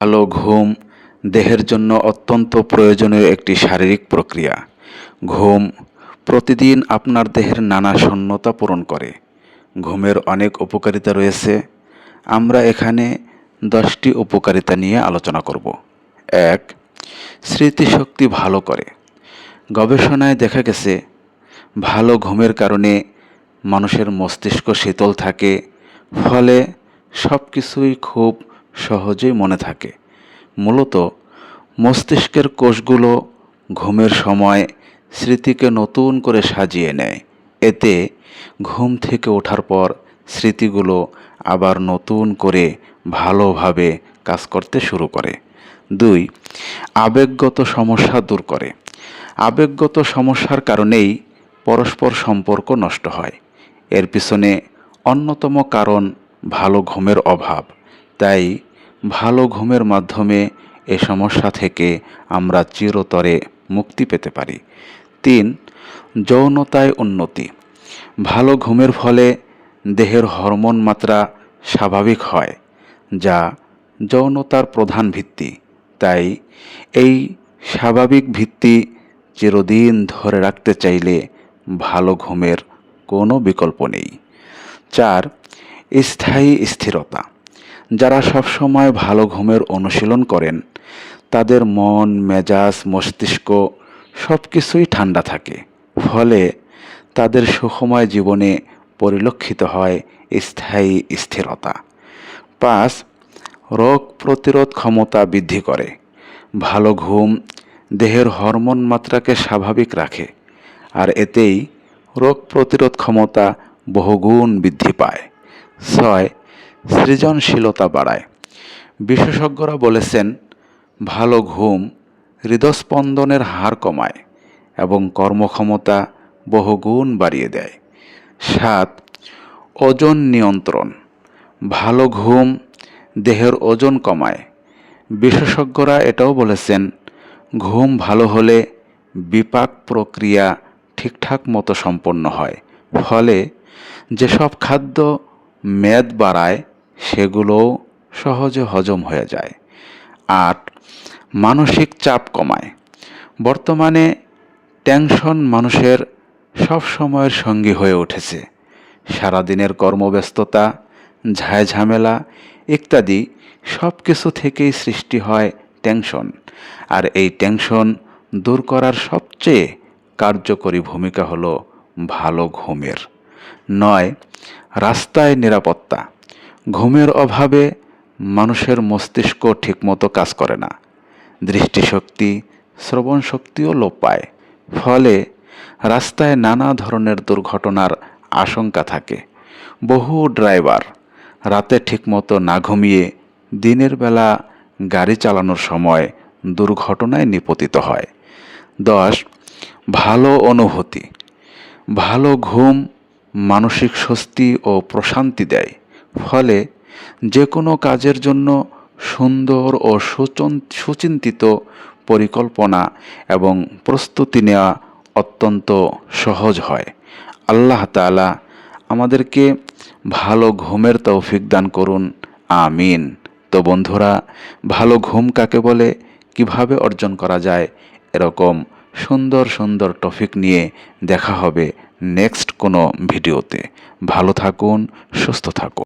ভালো ঘুম, দেহের জন্য অত্যন্ত প্রয়োজনীয় একটি শারীরিক প্রক্রিয়া। ঘুম প্রতিদিন আপনার দেহের নানা শূন্যতা পূরণ করে। ঘুমের অনেক উপকারিতা রয়েছে। আমরা এখানে দশটি উপকারিতা নিয়ে আলোচনা করব। এক, স্মৃতিশক্তি ভালো করে। গবেষণায় দেখা গেছে, ভালো ঘুমের কারণে মানুষের মস্তিষ্ক শীতল থাকে, ফলে সব কিছুই খুব সহজেই মনে থাকে। মূলত মস্তিষ্কের কোষগুলো ঘুমের সময় স্মৃতিকে নতুন করে সাজিয়ে নেয়। এতে ঘুম থেকে ওঠার পর স্মৃতিগুলো আবার নতুন করে ভালোভাবে কাজ করতে শুরু করে। দুই, আবেগগত সমস্যা দূর করে। আবেগগত সমস্যার কারণেই পরস্পর সম্পর্ক নষ্ট হয়। এর পিছনে অন্যতম কারণ ভালো ঘুমের অভাব। তাই ভালো ঘুমের মাধ্যমে এ সমস্যা থেকে আমরা চিরতরে মুক্তি পেতে পারি। তিন, যৌনতায় উন্নতি। ভালো ঘুমের ফলে দেহের হরমোন মাত্রা স্বাভাবিক হয়, যা যৌনতার প্রধান ভিত্তি। তাই এই স্বাভাবিক ভিত্তি চিরদিন ধরে রাখতে চাইলে ভালো ঘুমের কোনো বিকল্প নেই। চার, স্থায়ী স্থিরতা। যারা সবসময় ভালো ঘুমের অনুশীলন করেন, তাদের মন, মেজাজ, মস্তিষ্ক সব কিছুই ঠান্ডা থাকে। ফলে তাদের সুখময় জীবনে পরিলক্ষিত হয় স্থায়ী স্থিরতা। পাঁচ, রোগ প্রতিরোধ ক্ষমতা বৃদ্ধি করে। ভালো ঘুম দেহের হরমোন মাত্রাকে স্বাভাবিক রাখে আর এতেই রোগ প্রতিরোধ ক্ষমতা বহুগুণ বৃদ্ধি পায়। ছয় সৃজনশীলতা বাড়ায়। বিশেষজ্ঞরা বলেছেন, ভালো ঘুম হৃদস্পন্দনের হার কমায় এবং কর্মক্ষমতা বহুগুণ বাড়িয়ে দেয়। সাত, ওজন নিয়ন্ত্রণ। ভালো ঘুম দেহের ওজন কমায়। বিশেষজ্ঞরা এটাও বলেছেন, ঘুম ভালো হলে বিপাক প্রক্রিয়া ঠিকঠাক মতো সম্পন্ন হয়। ফলে যেসব খাদ্য মেদ বাড়ায় সেগুলোও সহজে হজম হয়ে যায়। আট, মানসিক চাপ কমায়। বর্তমানে টেনশন মানুষের সব সময়ের সঙ্গী হয়ে উঠেছে। সারাদিনের কর্মব্যস্ততা ঝামেলা ইত্যাদি সব কিছু থেকেই সৃষ্টি হয় টেনশন। আর এই টেনশন দূর করার সবচেয়ে কার্যকরী ভূমিকা হলো ভালো ঘুমের। নয়, রাস্তায় নিরাপত্তা। ঘুমের অভাবে মানুষের মস্তিষ্ক ঠিকমতো কাজ করে না। দৃষ্টিশক্তি, শ্রবণ শক্তিও লোপ পায়। ফলে রাস্তায় নানা ধরনের দুর্ঘটনার আশঙ্কা থাকে। বহু ড্রাইভার রাতে ঠিকমতো না ঘুমিয়ে দিনের বেলা গাড়ি চালানোর সময় দুর্ঘটনায় নিপতিত হয়। দশ, ভালো অনুভূতি। ভালো ঘুম মানসিক স্বস্তি ও প্রশান্তি দেয়। ফলে যে কোনো কাজের জন্য সুন্দর ও সুচন, সুচিন্তিত পরিকল্পনা এবং প্রস্তুতি নেওয়া অত্যন্ত সহজ হয়। আল্লাহ তালা আমাদেরকে ভালো ঘুমের তৌফিক দান করুন। আমিন। তো বন্ধুরা, ভালো ঘুম কাকে বলে, কীভাবে অর্জন করা যায়, এরকম সুন্দর সুন্দর টপিক নিয়ে দেখা হবে নেক্সট কোনো ভিডিওতে। ভালো থাকুন, সুস্থ থাকুন।